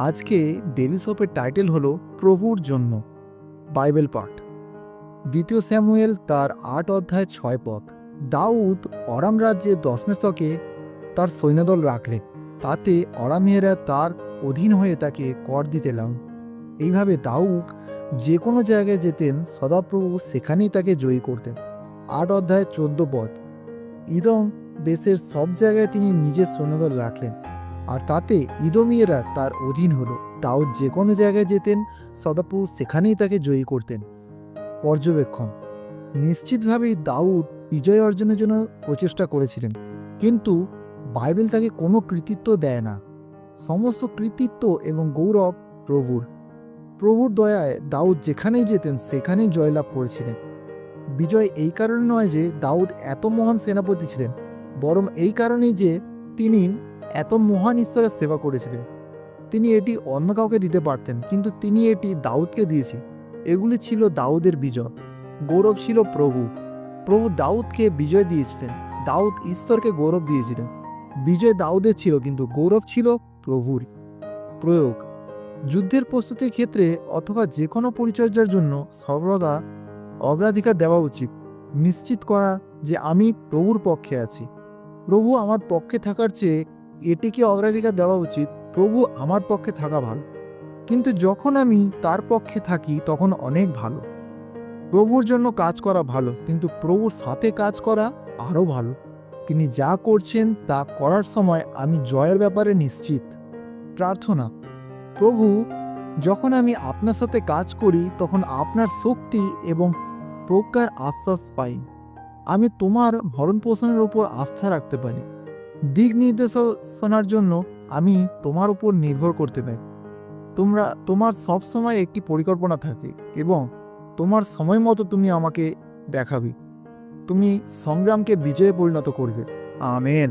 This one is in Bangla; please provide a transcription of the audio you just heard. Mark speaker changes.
Speaker 1: আজকে ডেলি সোপের টাইটেল হলো প্রভুর জন্য, বাইবেল পাঠ। দ্বিতীয় স্যামুয়েল তার আট অধ্যায় ছয় পথ। দাউদ অরাম রাজ্যে দশমেশকে তার সৈন্যদল রাখলেন, তাতে অরামিয়েরা তার অধীন হয়ে তাকে কর দিতে লাগ এইভাবে দাউদ যে কোনো জায়গায় যেতেন, সদাপ্রভু সেখানেই তাকে জয়ী করতেন। আট অধ্যায় চোদ্দ পথ। ইদম দেশের সব জায়গায় তিনি নিজের সৈন্যদল রাখলেন। আর তাতে ইদোমিয়েরা তার অধীন হলো। দাউদ যে কোনো জায়গায় যেতেন, সদাপু সেখানেই তাকে জয়ী করতেন। পর্যবেক্ষণ। নিশ্চিতভাবেই দাউদ বিজয় অর্জনের জন্য প্রচেষ্টা করেছিলেন। কিন্তু বাইবেল তাকে কোনো কৃতিত্ব দেয় না। সমস্ত কৃতিত্ব এবং গৌরব প্রভুর। প্রভুর দয়ায় দাউদ যেখানেই যেতেন, সেখানেই জয়লাভ করেছিলেন। বিজয় এই কারণে নয় যে দাউদ এত মহান সেনাপতি ছিলেন, বরং এই কারণেই যে তিনি এত মহান ঈশ্বরের সেবা করেছিলেন তিনি এটি অন্য কাউকে দিতে পারতেন, কিন্তু তিনি এটি দাউদকে দিয়েছে। এগুলি ছিল দাউদের বিজয়। গৌরব ছিল প্রভু। প্রভু দাউদকে বিজয় দিয়েছিলেন। দাউদ ঈশ্বরকে গৌরব দিয়েছিলেন। বিজয় দাউদের ছিল, কিন্তু গৌরব ছিল প্রভুর। প্রয়োগ। যুদ্ধের প্রস্তুতির ক্ষেত্রে অথবা যে কোনো পরিচর্যার জন্য সর্বদা অগ্রাধিকার দেওয়া উচিত। নিশ্চিত করা যে আমি প্রভুর পক্ষে আছি। প্রভু আমার পক্ষে থাকার চেয়ে এটিকে অগ্রাধিকার দেওয়া উচিত প্রভু আমার পক্ষে থাকা ভালো। কিন্তু যখন আমি তার পক্ষে থাকি, তখন অনেক ভালো। প্রভুর জন্য কাজ করা ভালো, কিন্তু প্রভুর সাথে কাজ করা আরও ভালো। তিনি যা করছেন, তা করার সময় আমি জয়ের ব্যাপারে নিশ্চিত। প্রার্থনা, প্রভু, যখন আমি আপনার সাথে কাজ করি, তখন আপনার শক্তি এবং প্রজ্ঞার আশ্বাস পাই। আমি তোমার ভরণ পোষণের উপর আস্থা রাখতে পারি। দিক নির্দেশনার জন্য আমি তোমার উপর নির্ভর করতে পারি। তোমরা, তোমার সব সময় একটি পরিকল্পনা থাকে এবং তোমার সময় মতো তুমি আমাকে দেখাবে। তুমি সংগ্রামকে বিজয়ে পরিণত করবে। আমেন।